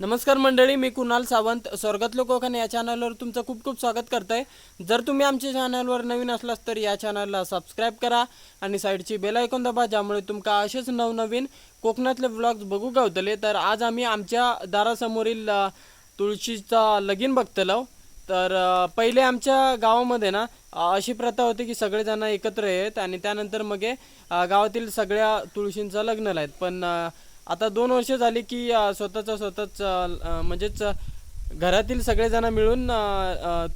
नमस्कार मंडळी मी कुणाल सावंत. स्वर्गातलं कोकण या चॅनलवर तुमचं खूप खूप स्वागत करतंय. जर तुम्ही आमच्या चॅनलवर नवीन असलास तर या चॅनलला सबस्क्राईब करा आणि साईडची बेल ऐकून दाबा ज्यामुळे तुमका असेच नवनवीन कोकणातले ब्लॉग्स बघू गावतले. तर आज आम्ही आमच्या दारासमोरील तुळशीचा लगीन बघतलो. तर पहिले आमच्या गावामध्ये ना अशी प्रथा होती की सगळेजण एकत्र येत आणि त्यानंतर मग हे, गावातील सगळ्या तुळशींचं लग्न लायत पण आता दोन वर्ष झाली की स्वतःचा स्वतःचं स्वतःच म्हणजेच घरातील सगळेजण मिळून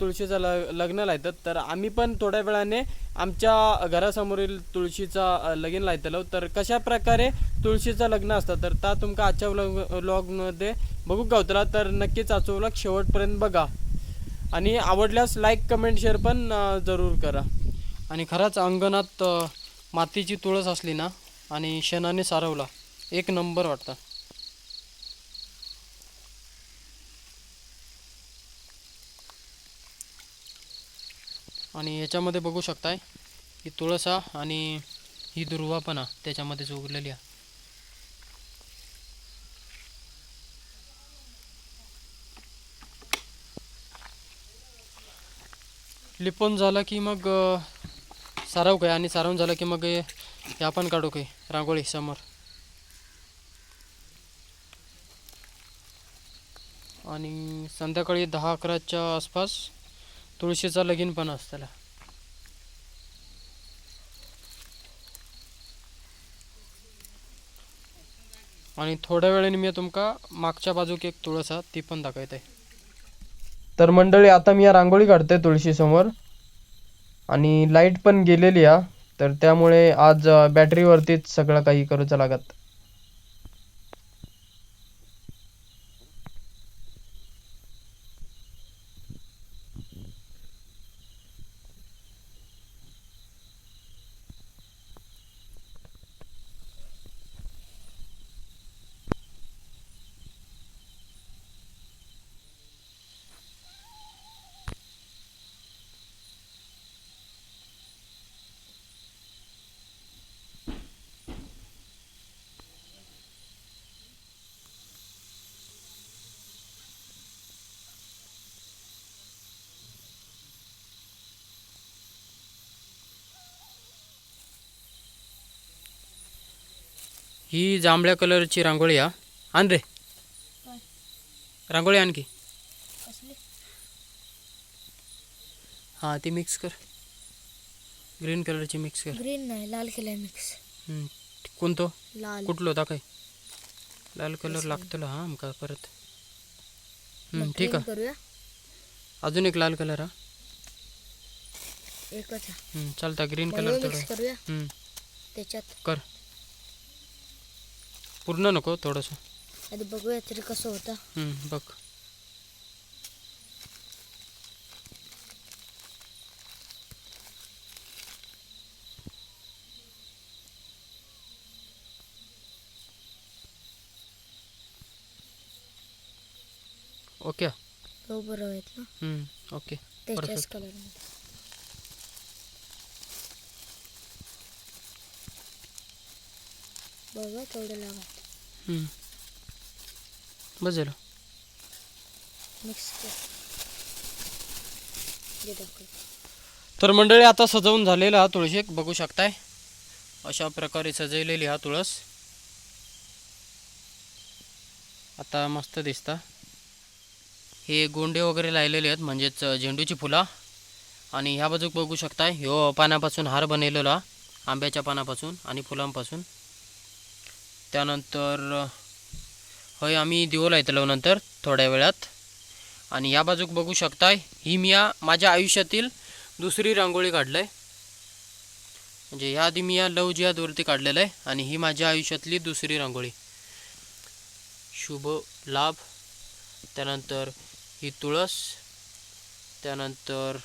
तुळशीचं ल लग्न लायतात. तर आम्ही पण थोड्या वेळाने आमच्या घरासमोरील तुळशीचा लगीन लायतलो. तर कशा प्रकारे तुळशीचं लग्न असतं तर ता तुमका आजच्या व्लॉग व्लॉगमध्ये बघू गावतला. तर नक्कीच आजचा व्लॉग शेवटपर्यंत बघा. आणि आवडल्यास लाईक कमेंट शेअर पण जरूर करा. आणि खरंच अंगणात मातीची तुळस असली ना आणि शेणाने सारवला एक नंबर वाटतं. आणि याच्यामध्ये बघू शकताय ही तुळसा आणि ही दुर्वापणा हा त्याच्यामध्येच उगलेली आहे. लिपून झालं की मग सारव काय आणि सारवून झालं की मग हे आपण काढू काय रांगोळी समोर. आणि संध्याकाळी दहा अकराच्या आसपास तुळशीचा लगीन पण असतला. आणि थोड्या वेळाने मी तुमका मागच्या बाजूक एक तुळस हा ती पण दाखवते तर मंडळी आता मी या रांगोळी काढते तुळशी समोर आणि लाइट पण गेलेली हा तर त्यामुळे आज बॅटरीवरतीच सगळं काही करूचं लागत. ही जांभळ्या कलरची रांगोळी हा. आण रे. रांगोळी आणखी हां ती मिक्स कर. ग्रीन कलरची मिक्स कर. ग्रीन नाही लाल केलाय मिक्स हम्म. कोणतो? लाल. कुठलो दाखय लाल कलर लागतलो हा आमका परत. हम्म, ठीक आहे. करूया? अजून एक लाल कलर हा. एकच. हम्म, चालता ग्रीन कलर थोडं. मिक्स करूया? हम्म, त्याच्यात. कर. पूर्ण नको थोडंसं. आधी बघूया तरी कसं होतं. हम्म, बघ. ओके. बरोबर आहेत ना. हम्म, ओके. त्याच्याच Perfect. कलर बघा तेवढं लावा. बस झालं. मिक्स कर दाखव. तर मंडळी आता सजवून झालेला हा तुळशी बघू शकताय. अशा प्रकारे सजवलेली हा तुळस. आता मस्त दिसता. हे गोंडे वगैरे लावलेले आहेत म्हणजेच झेंडूची फुलं. आणि ह्या बाजूक बघू शकताय ह्यो पानापासून हार बनवलेला आंब्याच्या पानापासून आणि फुलांपासून. त्यानंतर होय आम्ही दिवो लायतलो नंतर थोड्या वेळात. आणि या बाजूक बघू शकताय ही मी या माझ्या आयुष्यातील दुसरी रांगोळी काढलंय. म्हणजे ह्या आधी मी या लव जिहादवरती काढलेलं आहे आणि ही माझ्या आयुष्यातली दुसरी रांगोळी. शुभ लाभ त्यानंतर ही तुळस त्यानंतर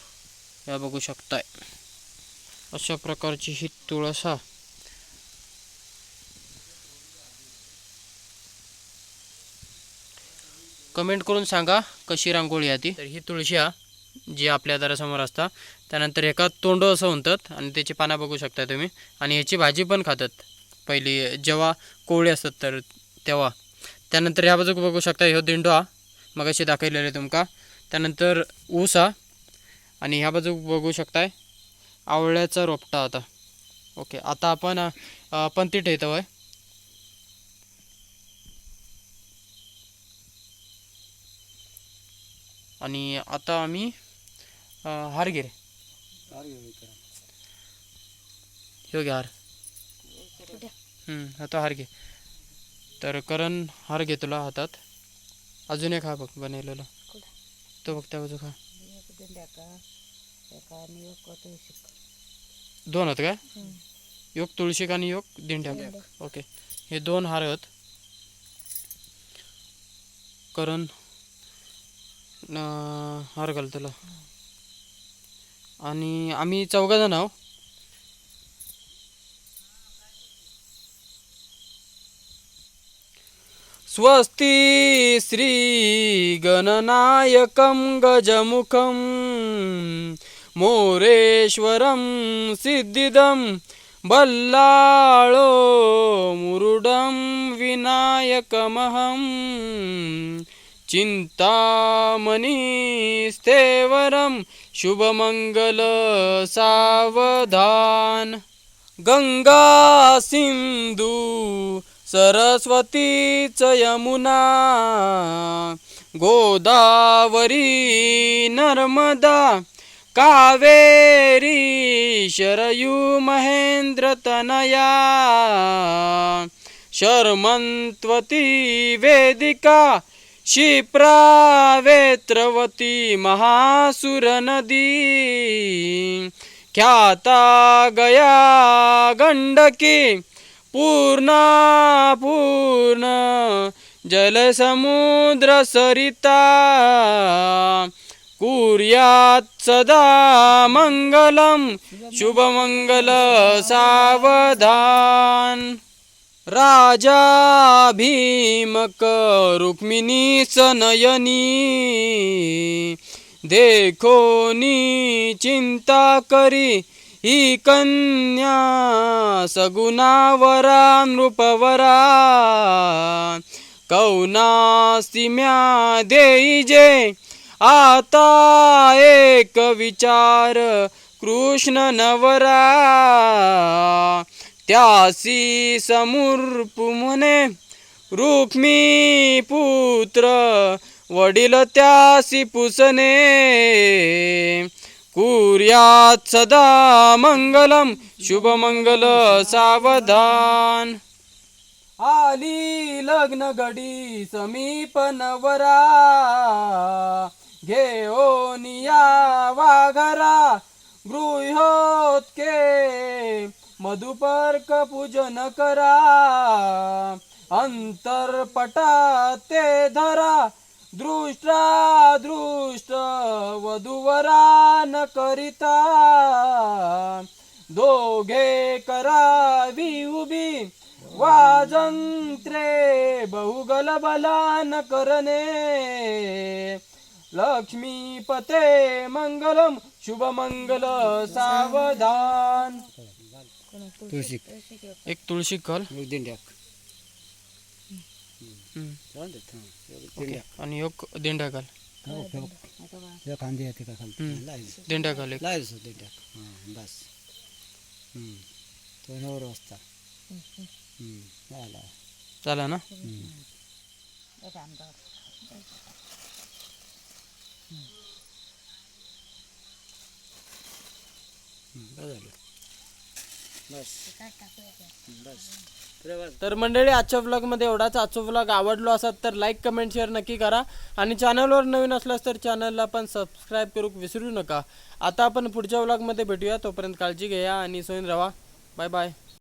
या बघू शकताय. अशा प्रकारची ही तुळस हा कमेंट करून सांगा कशी रांगोळी आहे ती. तर ही तुळशी हा जी आपल्या दारासमोर असता. त्यानंतर एका तोंड असं म्हणतात आणि त्याची पानं बघू शकता तुम्ही. आणि ह्याची भाजी पण खातात. पहिली जेव्हा कोवळे असतात तर तेव्हा. त्यानंतर ह्या बाजूक बघू शकता ह्यो दिंडो हा मग अशी दाखवलेले तुमका. त्यानंतर ऊस हा आणि ह्या बाजूक बघू शकताय आवळ्याचा रोपटा आता. ओके आता आपण अ, पंती ठेवतो आहे आणि आता आम्ही अ, हार घे रे ह्यो घे हार. कुठे? हम्म, हा तो हार घे. तर करण हार घे तुला हातात. अजून एक हा बघ बनवलेला? तो बघ त्या बाजू खा. दोन आहेत काय? योग तुळशीक आणि योग दिंड्याक. ओके. हे दोन हार आहेत. करण हार घाल त्याला आणि आम्ही चौघा जण आहो. स्वस्ति श्री गणनायकं गजमुखं मोरेश्वरं सिद्धिदं बल्लाळो मुरुडं विनायकमहं चिन्तामणिस्तेवरं शुभमङ्गल सावधान। गंगा सिंधू सरस्वतीच यमुना गोदावरी नर्मदा कावेरी शरयू महेन्द्रतनया शर्मन्त्वती वेदिका शिप्रावेत्रवती महासुर महासुरनदी ख्याता गया गंडकी पूर्णा पूर्ण जलसमुद्र सरिता कुर्यात् सदा मङ्गलं शुभमङ्गल सावधान। राजा भीमक रुक्मिणी सनयनी देखोनी चिंता करी ही कन्या सगुणावरा नृपवरा. कौनासिम्या देई जे. आता एक विचार कृष्ण नवरा. त्यासी समूर्पु म्हणे रुक्मी पुत्र वडील त्यासी पुसने कुर्यात सदा मंगलम शुभमंगल सावधान. आली लग्न घडी समीप नवरा घेऊन या वाघरा गृहोत्के. मधुपर्क पूजन करा. अंतरपटात ते धरा. दृष्टा दृष्ट वधुवरान न करिता. दोघे करावी उभी. वाजंत्रे बहुगल बलान करणे. लक्ष्मीपते मंगलम शुभमंगल सावधान. तुळशी एक तुळशी कल. एक दिंड्याक. हं. आणि एक दिंड्या घाल हो, हो. खाली. हम्म. लायच दिंड्याक. हां बस. तो नवर वाजता ना? झालं. तर मंडळी आजच्या व्लॉगमध्ये एवढाच. आजचा व्लॉग आवडलो असत तर लाईक कमेंट शेअर नक्की करा. आणि चॅनलवर नवीन असल्यास तर चॅनलला पण सबस्क्राईब करू विसरू नका. आता आपण पुढच्या व्लॉगमध्ये भेटूया. तोपर्यंत काळजी घ्या आणि सोयीन राहा बाय बाय